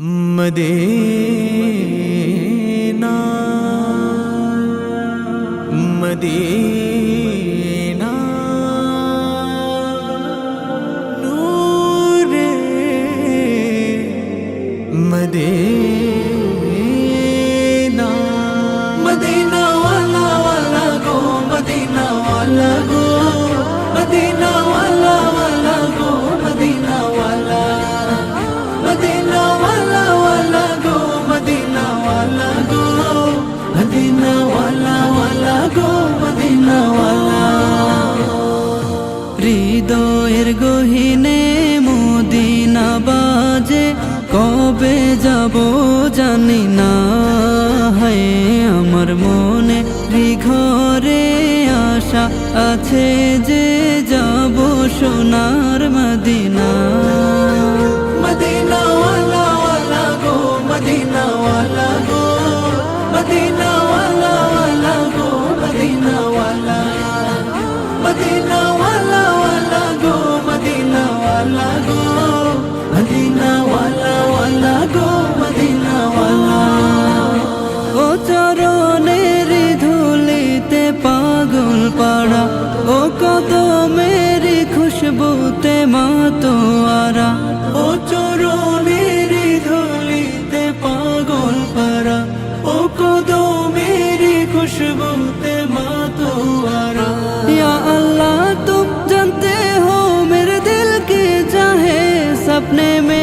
मदेव मदीणा नूरे। मदे হৃদয়ের গহিনে মদিনা বাজে। কবে যাব জানি না। হয়, আমার মনে ঘরে আশা আছে যে যাব সোনার মদিনা। মদিনা ওয়ালা ওয়ালা গো মদিনা लो मेरी खुशबू ते मातो आरा ओ चोरो मेरी धोली ते पागल परा ओ कोदो मेरी खुशबू ते मातो आरा या अल्लाह तुम जानते हो मेरे दिल के चाहे सपने में